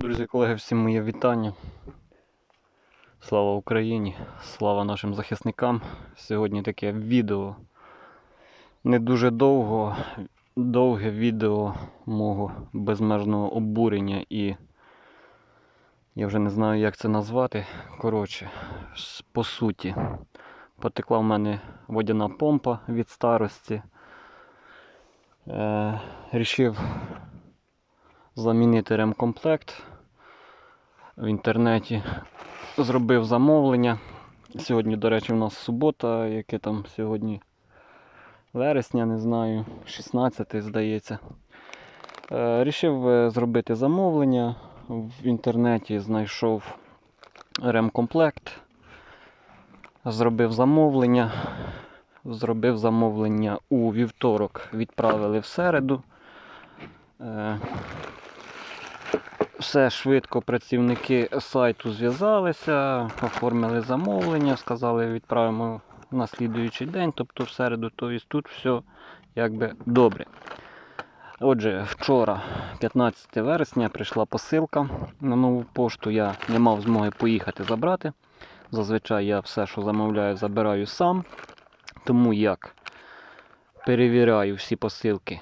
Друзі, колеги, всім моє вітання. Слава Україні, слава нашим захисникам. Сьогодні таке відео. Не дуже довго, довге відео мого безмежного обурення і я вже не знаю, як це назвати. Коротше, по суті, потекла в мене водяна помпа від старості. Е, рішив замінити ремкомплект в інтернеті. Зробив замовлення. Сьогодні, до речі, у нас субота, яке там сьогодні вересня, не знаю, 16 здається. Е, Рішив е, зробити замовлення. В інтернеті знайшов ремкомплект. Зробив замовлення. Зробив замовлення у вівторок, відправили в середу. Все швидко працівники сайту зв'язалися, оформили замовлення, сказали, відправимо на слідуючий день, тобто в середу, тобто тут все якби добре. Отже, вчора, 15 вересня, прийшла посилка на нову пошту. Я не мав змоги поїхати забрати. Зазвичай я все, що замовляю, забираю сам. Тому як перевіряю всі посилки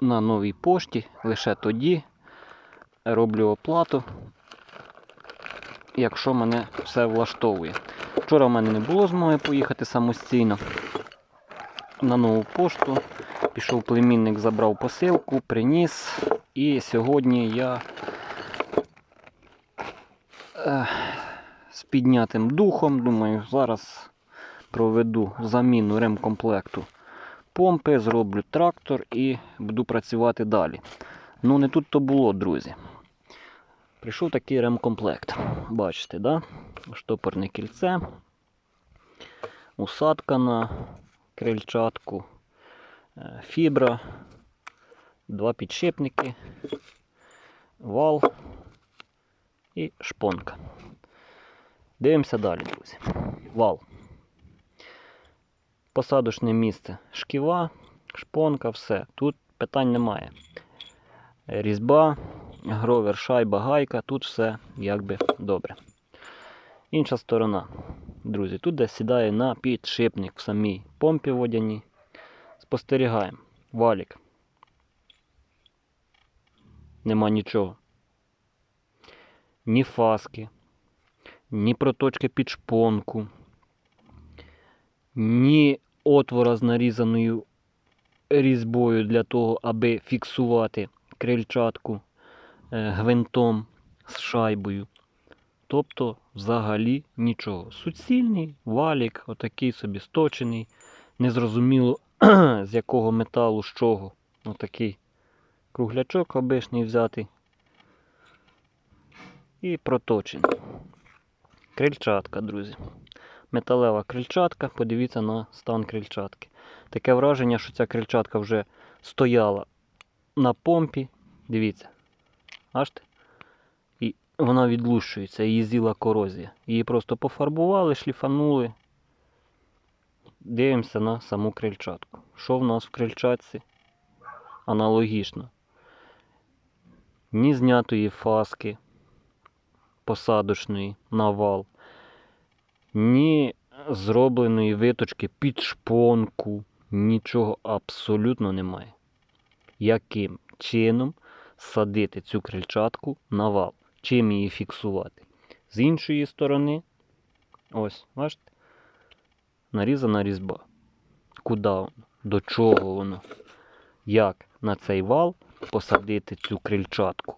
на новій пошті лише тоді роблю оплату, якщо мене все влаштовує. Вчора в мене не було змоги поїхати самостійно на нову пошту. Пішов племінник, забрав посилку, приніс. І сьогодні я е, з піднятим духом, думаю, зараз проведу заміну ремкомплекту помпи, зроблю трактор і буду працювати далі. Ну, не тут то було, друзі. Прийшов такий ремкомплект. Бачите, да? штопорне кільце, усадка на крильчатку, е, фібра, два підшипники, вал і шпонка. Дивимося далі, друзі. Вал. Посадочне місце шківа, шпонка, все. Тут питань немає. Різьба, гровер, шайба, гайка, тут все якби добре. Інша сторона, друзі, тут де сідає на підшипник в самій помпі водяній. Спостерігаємо. Валік. Нема нічого. Ні фаски, ні проточки під шпонку, ні отвора з нарізаною різьбою для того, аби фіксувати крильчатку гвинтом з шайбою. Тобто, взагалі нічого. Суцільний валік, отакий собі сточений, незрозуміло з якого металу, з чого. Отакий круглячок обичний взяти. І проточений. Крильчатка, друзі. Металева крильчатка, подивіться на стан крильчатки. Таке враження, що ця крильчатка вже стояла на помпі. Дивіться. Бачите? І вона відлущується, її з'їла корозія. Її просто пофарбували, шліфанули. Дивимося на саму крильчатку. Що в нас в крильчатці? Аналогічно. Ні знятої фаски посадочної на вал, ні зробленої виточки під шпонку. Нічого абсолютно немає. Яким чином садити цю крильчатку на вал? Чим її фіксувати? З іншої сторони, ось, бачите, нарізана різьба. Куди воно? До чого воно? Як на цей вал посадити цю крильчатку?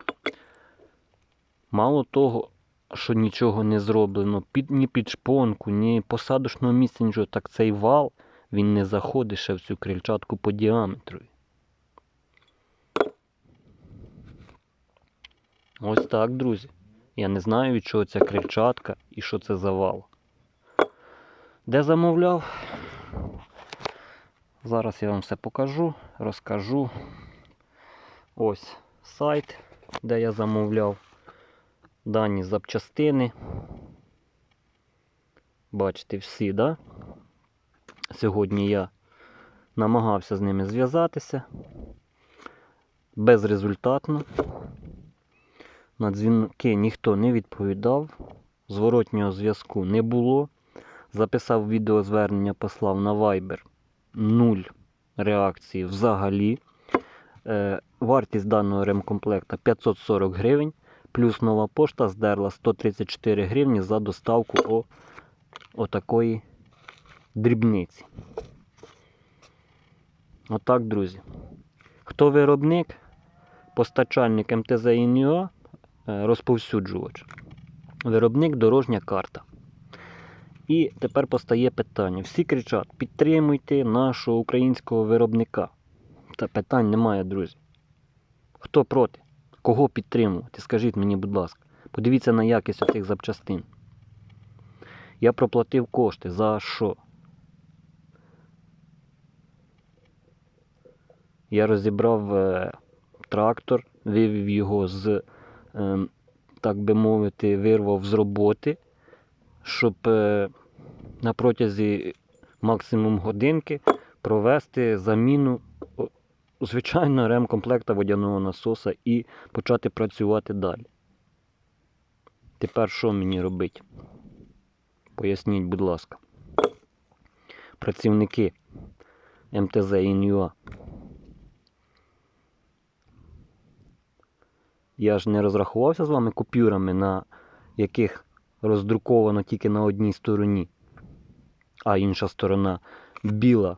Мало того, що нічого не зроблено, під, ні під шпонку, ні посадочного місця, нічого, так цей вал він не заходить ще в цю крильчатку по діаметру. Ось так, друзі. Я не знаю, від чого ця крильчатка і що це за вал. Де замовляв? Зараз я вам все покажу, розкажу. Ось сайт, де я замовляв дані запчастини. Бачите, всі, да? Сьогодні я намагався з ними зв'язатися безрезультатно. На дзвінки ніхто не відповідав, зворотнього зв'язку не було. Записав відеозвернення, послав на Viber. Нуль реакції взагалі. Е, вартість даного ремкомплекта 540 гривень, плюс нова пошта здерла 134 гривні за доставку о, отакої дрібниці. Отак, друзі. Хто виробник, постачальник МТЗ е, розповсюджувач. Виробник дорожня карта. І тепер постає питання. Всі кричать: підтримуйте нашого українського виробника. Та питань немає, друзі. Хто проти? Кого підтримувати? Скажіть мені, будь ласка. Подивіться на якість оцих запчастин. Я проплатив кошти. За що? Я розібрав е, трактор, вивів його з, е, так би мовити, вирвав з роботи, щоб е, на протязі максимум годинки провести заміну звичайно ремкомплекта водяного насоса і почати працювати далі. Тепер що мені робити? Поясніть, будь ласка. Працівники МТЗ ІНЮА. Я ж не розрахувався з вами купюрами, на яких роздруковано тільки на одній стороні, а інша сторона біла.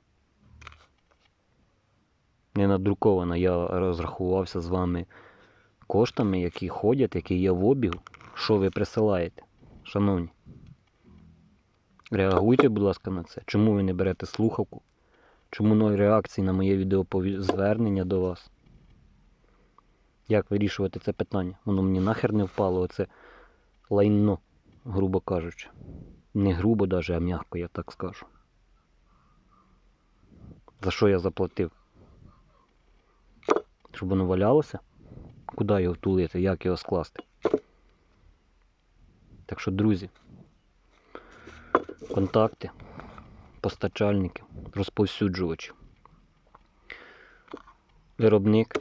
Не надрукована. Я розрахувався з вами коштами, які ходять, які є в обігу. Що ви присилаєте, шановні? Реагуйте, будь ласка, на це. Чому ви не берете слухавку? Чому ноль реакції на моє відеозвернення до вас? Як вирішувати це питання? Воно мені нахер не впало, оце лайно, грубо кажучи. Не грубо даже, а м'яко, я так скажу. За що я заплатив? Щоб воно валялося? Куди його втулити? Як його скласти? Так що, друзі, контакти, постачальники, розповсюджувачі, виробник,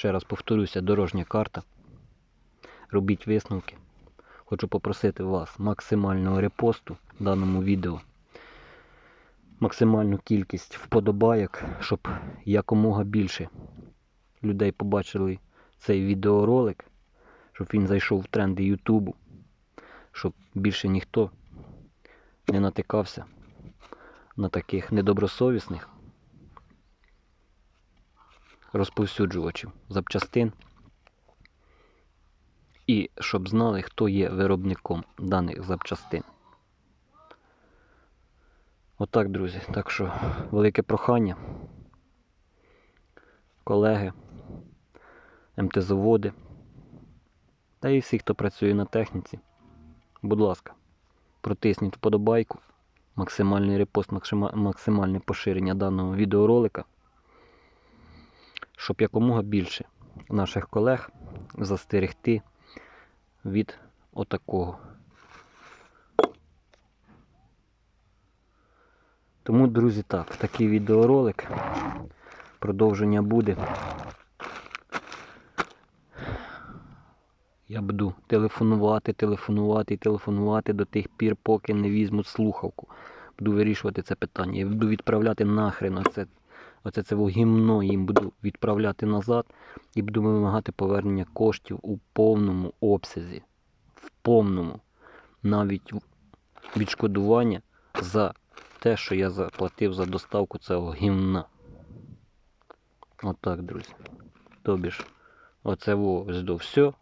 ще раз повторюся, дорожня карта. Робіть висновки. Хочу попросити вас максимального репосту в даному відео, максимальну кількість вподобайок, щоб якомога більше людей побачили цей відеоролик, щоб він зайшов в тренди Ютубу, щоб більше ніхто не натикався на таких недобросовісних розповсюджувачів запчастин. І щоб знали, хто є виробником даних запчастин. Отак, друзі. Так що велике прохання. Колеги, МТ-заводи та і всі, хто працює на техніці. Будь ласка, протисніть вподобайку, максимальний репост, максимальне поширення даного відеоролика, щоб якомога більше наших колег застерегти від отакого. Тому, друзі, так, такий відеоролик. Продовження буде. Я буду телефонувати, телефонувати і телефонувати до тих пір, поки не візьмуть слухавку. Буду вирішувати це питання. Я буду відправляти нахрен оце, оце це гімно їм буду відправляти назад і буду вимагати повернення коштів у повному обсязі. В повному. Навіть відшкодування за те, що я заплатив за доставку цього гімна. Отак, друзі. Тобі ж, оце до все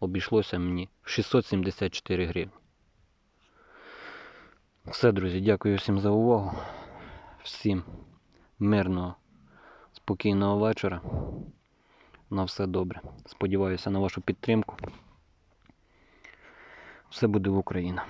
обійшлося мені в 674 гривні. Все, друзі, дякую всім за увагу. Всім мирного, спокійного вечора. На все добре. Сподіваюся на вашу підтримку. Все буде в Україна.